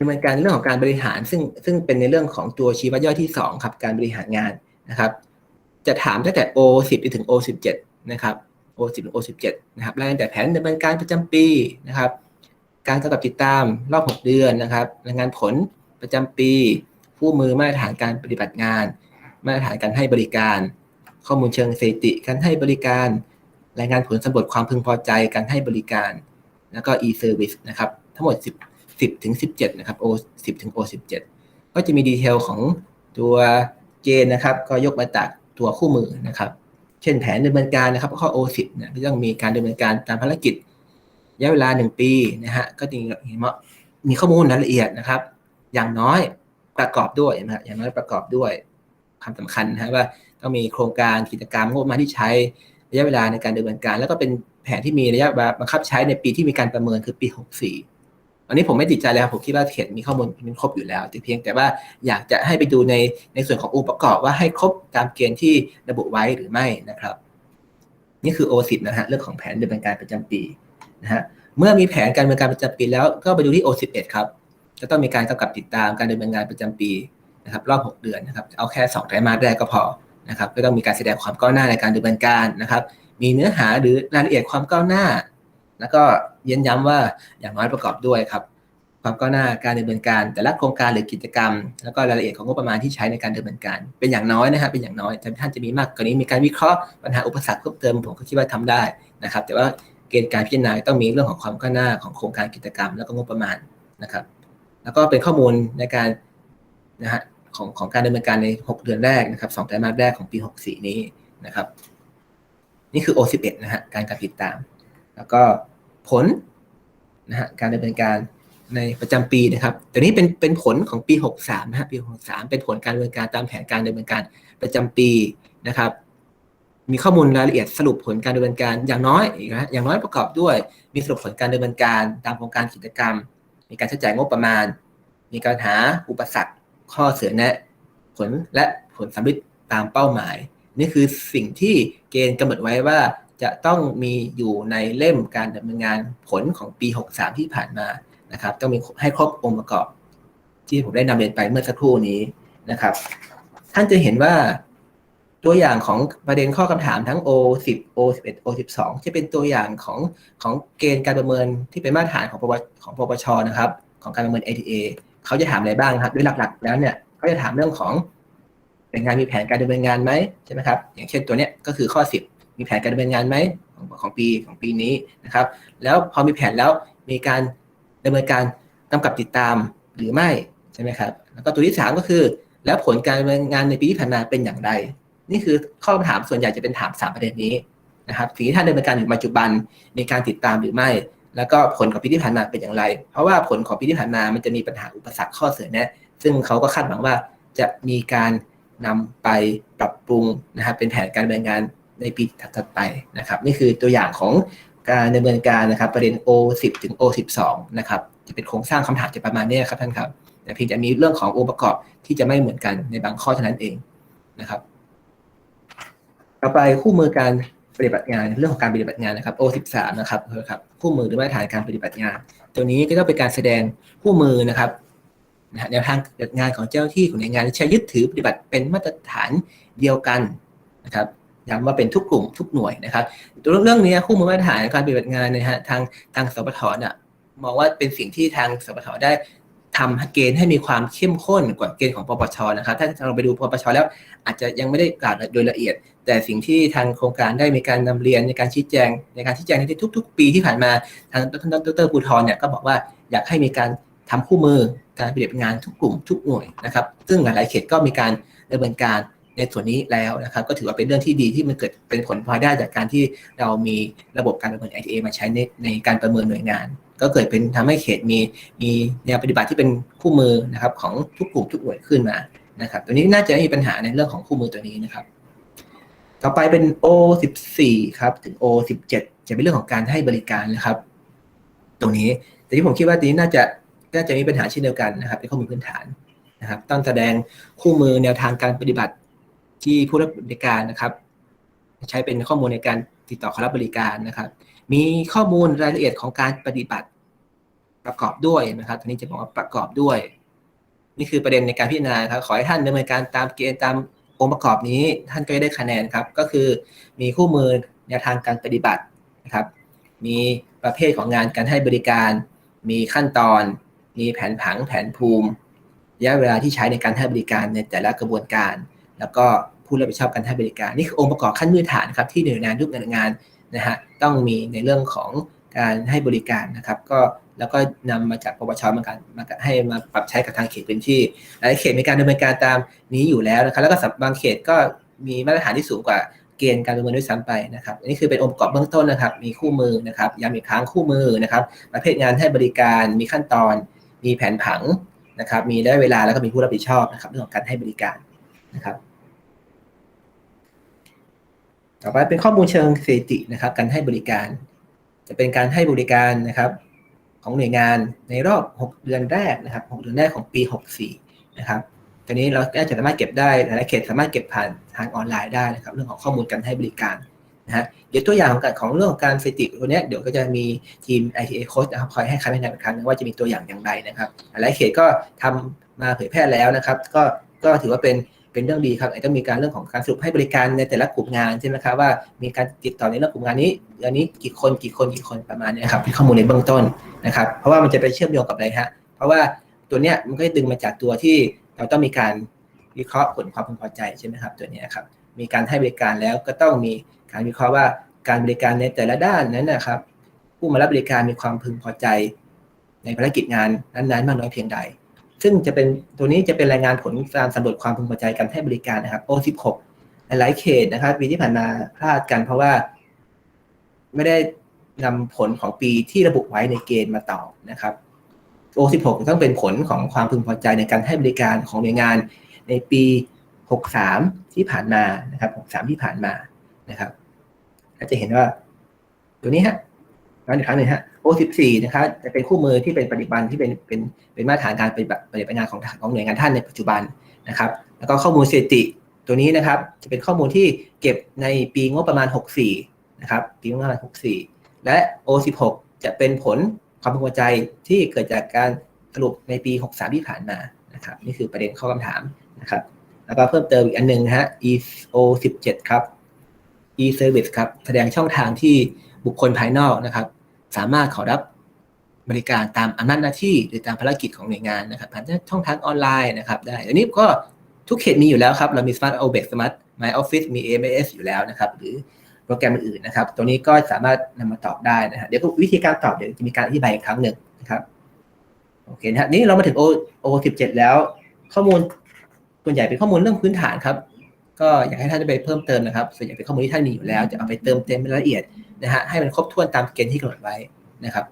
ดำเนินการในเรื่องของการบริหาร ซึ่งซึ่งเป็นในเรื่องของตัวชี้วัดย่อยที่ 2 ครับ การบริหารงานนะครับ จะถามตั้งแต่ O10 ไปถึง O17 นะครับ O10 ถึง O17 นะครับไล่ตั้งแต่แผนดำเนินการประจำปีนะครับ การกำกับติดตามรอบ 6 เดือนนะครับรายงานผลประจำปี ผู้มือมาตรฐานการปฏิบัติงาน มาตรฐานการให้บริการ ข้อมูลเชิงสถิติการให้บริการ รายงานผลสำรวจความพึงพอใจการให้บริการ แล้วก็ e-service นะครับ ทั้งหมด 10 10ถึง17 นะครับ O 10ถึง O 17 ก็จะมีดีเทลของตัวเกณฑ์นะครับ ก็ยกมาจากตัวคู่มือนะครับ เช่นแผนดำเนินการนะครับข้อ O 10เนี่ยก็ต้องมีการดำเนินการตามภารกิจระยะเวลา 1 ปีนะฮะก็จะมีข้อมูลรายละเอียดนะครับ อย่างน้อยประกอบด้วยนะฮะอย่างน้อยประกอบด้วยความสำคัญนะว่าต้องมีโครงการกิจกรรมงบประมาณที่ใช้ระยะเวลาในการดำเนินการ แล้วก็เป็นแผนที่มีระยะบังคับใช้ในปีที่มีการประเมินคือปี 64 อันนี้ผมไม่ติดใจเลยครับผมคิดว่าเขียนมีข้อมูลมีครบอยู่แล้ว แต่เพียงแต่ว่าอยากจะให้ไปดูในในส่วนขององค์ประกอบว่าให้ครบตามเกณฑ์ที่ระบุไว้หรือไม่นะครับ นี่คือ O10 นะฮะเรื่องของแผนดำเนินการประจำปีนะฮะเมื่อมีแผนการดำเนินการประจำปีแล้วก็ไปดูที่ O11 ครับจะต้องมีการกำกับติดตามการดำเนินงานประจำปีนะครับรอบ 6 เดือนนะครับเอาแค่2ไตรมาสแรกก็พอนะครับก็ต้องมีการแสดงความก้าวหน้าในการดำเนินการนะครับ มีเนื้อหาหรือรายละเอียดความก้าวหน้า แล้วก็เย้นย้ำว่าอย่างน้อยประกอบด้วยครับความก้าวหน้าการดำเนินการแต่ละโครงการหรือกิจกรรม แล้วก็รายละเอียดของงบประมาณที่ใช้ในการดำเนินการ เป็นอย่างน้อยนะครับเป็นอย่างน้อยแต่ท่านจะมีมากกว่านี้มีการวิเคราะห์ปัญหาอุปสรรคเพิ่มเติมผมก็คิดว่าทำได้นะครับ แต่ว่าเกณฑ์การพิจารณาต้องมีเรื่องของความก้าวหน้าของโครงการกิจกรรม แล้วก็งบประมาณนะครับ แล้วก็เป็นข้อมูลในการนะฮะของของการดำเนินการใน 6 เดือนแรกนะครับ2ไตรมาสแรกของปี 64 นี้นะครับ นี่คือ O11 นะฮะการการติดตาม แล้วก็ ผลนะฮะการดำเนินการในประจำปีนะครับแต่นี้เป็นเป็นผลของปี 63นะฮะปี 63 เป็นผลการดำเนินการตามแผนการดำเนินการประจำปีนะครับ มีข้อมูลรายละเอียดสรุปผลการดำเนินการอย่างน้อยนะอย่างน้อยประกอบด้วย มีสรุปผลการดำเนินการตามโครงการกิจกรรม มีการใช้จ่ายงบประมาณ มีการหาอุปสรรคข้อเสนอแนะผลและผลสำเร็จตามเป้าหมาย นี่คือสิ่งที่เกณฑ์กำหนดไว้ว่า จะต้องมีอยู่ในเล่มการดำเนินงานผลของปี 63 ที่ผ่านมานะครับ ต้องมีให้ครบองค์ประกอบ ที่ผมได้นำเรียนไปเมื่อสักครู่นี้นะครับ ท่านจะเห็นว่าตัวอย่างของประเด็นข้อคำถามทั้ง O10 O11 O12 จะเป็นตัวอย่างของของเกณฑ์การประเมินที่เป็นมาตรฐานของปปของปปชนะครับ ของการประเมิน ATA เขาจะถามอะไรบ้างครับ ด้วยหลักๆ แล้วเนี่ยเขาจะถามเรื่องของเป็นงานมีแผนการดำเนินงานไหมใช่ไหมครับ อย่างเช่นตัวเนี้ยก็คือข้อ 10 มีแผนการดำเนินงานไหมของของปีของปีนี้นะครับ แล้วพอมีแผนแล้วมีการดำเนินการกำกับติดตามหรือไม่ใช่ไหมครับ แล้วก็ตัวที่ 3 ก็คือ แล้วผลการดำเนินงานในปีที่ผ่านมาเป็นอย่างไร นี่คือข้อถามส่วนใหญ่จะเป็นถาม 3 ประเด็นนี้นะครับสิ่งที่ท่านดำเนินการอยู่ปัจจุบันมีการติดตามหรือไม่ แล้วก็ผลของปีที่ผ่านมาเป็นอย่างไร เพราะว่าผลของปีที่ผ่านมามันจะมีปัญหาอุปสรรคข้อเสนอแนะซึ่งเขาก็คาดหวังว่าจะมีการนำไปปรับปรุงนะครับเป็นแผนการดำเนินงาน ในปีถัดไปนะครับนี่คือตัวอย่างของการดำเนินการนะครับประเด็น O10 ถึง O12 นะครับจะเป็นโครงสร้างคำถามจะประมาณนี้ครับท่านครับแต่เพียงแต่มีเรื่องขององค์ประกอบที่จะไม่เหมือนกันในบางข้อเท่านั้นเองนะครับต่อไปคู่มือการปฏิบัติงานเรื่องของการปฏิบัติงานนะครับ O13 นะครับครับคู่มือหรือมาตรฐานการปฏิบัติงาน ตัวนี้ก็ต้องเป็นการแสดงคู่มือนะครับแนวทางปฏิบัติงานของเจ้าที่ของหน่วยงานที่ใช้ยึดถือปฏิบัติเป็นมาตรฐานเดียวกันนะครับ ย้ำว่าเป็นทุกกลุ่มทุกหน่วยนะครับเรื่องนี้คู่มือมาตรฐานการปฏิบัติงานนะฮะทางทางสปทเนี่ยมองว่าเป็นสิ่งที่ทางสปทได้ทำเกณฑ์ให้มีความเข้มข้นกว่าเกณฑ์ของปปชนะครับ ถ้าเราไปดูปปชแล้วอาจจะยังไม่ได้กล่าวโดยละเอียด แต่สิ่งที่ทางโครงการได้มีการนำเรียนในการชี้แจง ในการชี้แจงในทุก ๆ ปีที่ผ่านมาทางท่านดรภูทรเนี่ยก็บอกว่าอยากให้มีการทำคู่มือการปฏิบัติงานทุกกลุ่มทุกหน่วยนะครับ ซึ่งหลายๆเขตก็มีการดำเนินการ ในส่วนนี้แล้วนะครับ ก็ถือว่าเป็นเรื่องที่ดีที่มันเกิดเป็นผลพลอยได้จากการที่เรามีระบบการประเมิน ITA มาใช้ในในการประเมินหน่วยงาน ก็เกิดเป็นทำให้เขตมีมีแนวปฏิบัติที่เป็นคู่มือนะครับของทุกกลุ่มทุกหน่วยขึ้นมานะครับตัวนี้น่าจะไม่มีปัญหาในเรื่องของคู่มือตัวนี้นะครับ ต่อไปเป็น O14 ครับถึง O17 จะเป็นเรื่องของการให้บริการนะครับ ตรงนี้แต่ที่ผมคิดว่าตัวนี้น่าจะน่าจะมีปัญหาเช่นเดียวกันนะครับในข้อมูลพื้นฐานนะครับ ต้องแสดงคู่มือแนวทางการปฏิบัติ ที่ผู้รับบริการนะครับ ใช้เป็นข้อมูลในการติดต่อขอรับบริการนะครับ มีข้อมูลรายละเอียดของการปฏิบัติประกอบด้วยนะครับตอนนี้จะบอกว่าประกอบด้วย นี่คือประเด็นในการพิจารณาครับ ขอให้ท่านดำเนินการตามเกณฑ์ตามองค์ประกอบนี้ ท่านก็จะได้คะแนนครับ ก็คือมีคู่มือแนวทางการปฏิบัตินะครับ มีประเภทของงานการให้บริการ มีขั้นตอน มีแผนผังแผนภูมิระยะเวลาที่ใช้ในการให้บริการในแต่ละกระบวนการ แล้วก็ผู้รับผิดชอบการให้บริการ นี่คือองค์ประกอบขั้นพื้นฐานครับที่หน่วยงานทุกหน่วยงานนะฮะต้องมีในเรื่องของการให้บริการนะครับ ก็แล้วก็นำมาจากปปชมาการมาให้มาปรับใช้กับทางเขตพื้นที่หลายเขตมีการดำเนินการตามนี้อยู่แล้วนะครับ แล้วก็บางเขตก็มีมาตรฐานที่สูงกว่าเกณฑ์การดำเนินด้วยซ้ำไปนะครับอันนี้คือเป็นองค์ประกอบเบื้องต้นนะครับ มีคู่มือนะครับย้ำอีกครั้งคู่มือนะครับ ประเภทงานให้บริการมีขั้นตอน มีแผนผังนะครับ มีได้เวลาแล้วก็มีผู้รับผิดชอบนะครับ เรื่องของการให้บริการนะครับ ต่อไปเป็นข้อมูลเชิงสถิตินะครับการให้บริการ จะเป็นการให้บริการนะครับของหน่วยงานในรอบ 6 เดือนแรกนะครับ 6 เดือนแรกของปี 64 นะครับตอนนี้เราก็จะสามารถเก็บได้หลายเขตสามารถเก็บผ่านทางออนไลน์ได้นะครับ เรื่องของข้อมูลการให้บริการนะฮะเดี๋ยวตัวอย่างของการของเรื่องของการสถิติตัวนี้เดี๋ยวก็จะมีทีม ITA Coach นะครับคอยให้คำแนะนำอีกครั้งนึงว่าจะมีตัวอย่างอย่างไรนะครับ หลายเขตก็ทำมาเผยแพร่แล้วนะครับ ก็ก็ถือว่าเป็น เป็นเรื่องดีครับอาจจะมีการเรื่องของการสรุปให้บริการในแต่ละกลุ่มงานใช่ไหมครับว่ามีการติดต่อในเรื่องกลุ่มงานนี้เดือนนี้กี่คนกี่คนกี่คนประมาณนี้ครับเป็นข้อมูลในเบื้องต้นนะครับ เพราะว่ามันจะไปเชื่อมโยงกับอะไรฮะเพราะว่าตัวเนี้ยมันก็จะดึงมาจากตัวที่เราต้องมีการวิเคราะห์ผลความพึงพอใจใช่ไหมครับตัวเนี้ยครับมีการให้บริการแล้วก็ต้องมีการวิเคราะห์ว่าการบริการในแต่ละด้านนั้นนะครับ ผู้มารับบริการมีความพึงพอใจ ในภารกิจงานนั้นๆมากน้อยเพียงใด ซึ่งจะเป็นตัวนี้จะเป็นรายงานผลการสำรวจความพึงพอใจการให้บริการนะครับ O16 หลายเขตนะครับปีที่ผ่านมาพลาดกันเพราะว่า ไม่ได้นำผลของปีที่ระบุไว้ในเกณฑ์มาตอบนะครับ O16 ต้องเป็นผลของความพึงพอใจในการให้บริการของหน่วยงานในปี 63 ที่ผ่านมานะครับ 63 ที่ผ่านมานะครับก็จะเห็นว่า ตัวนี้ฮะย้อนอีกครั้งหนึ่งฮะ O14 นะครับจะเป็นคู่มือที่เป็นปฏิบัติที่เป็นเป็นเป็นมาตรฐานการปฏิบัติปฏิบัติงานของของหน่วยงานท่านในปัจจุบันนะครับ แล้วก็ข้อมูลสถิติตัวนี้นะครับ จะเป็นข้อมูลที่เก็บในปีงบประมาณ 64 นะครับ ปีงบประมาณ 64 และ O16 จะเป็นผลความพึงพอใจที่เกิดจากการสรุปในปี 63 ที่ผ่านมานะครับ นี่คือประเด็นข้อคำถามนะครับ แล้วก็เพิ่มเติมอีกอันหนึงนะฮะ EO17 ครับ e-service ครับ แสดงช่องทางที่บุคคลภายนอกนะครับ สามารถขอรับบริการตามอำนาจหน้าที่หรือตามภารกิจของหน่วยงานนะครับผ่านช่องทางออนไลน์นะครับได้อันนี้ก็ทุกเขตมีอยู่แล้วครับ เรามี Smart o b e x Smart My Office มี AMS อยู่แล้วนะครับหรือโปรแกรมอื่นๆนะครับ ตัวนี้ก็สามารถนำมาตอบได้นะฮะเดี๋ยววิธีการตอบเดี๋ยวจะมีการอธิบายอีกครั้งหนึ่งนะครับโอเคนะฮะนี่เรามาถึง O O17 แล้ว ข้อมูลส่วนใหญ่เป็นข้อมูลเรื่องพื้นฐานครับ ก็อยากให้ท่านได้ไปเพิ่มเติมนะครับ ส่วนใหญ่เป็นข้อมูลที่ท่านมีอยู่แล้ว จะเอาไปเติมเต็มรายละเอียด นะฮะให้มันครบถ้วนตามเกณฑ์ที่กำหนดไว้นะครับ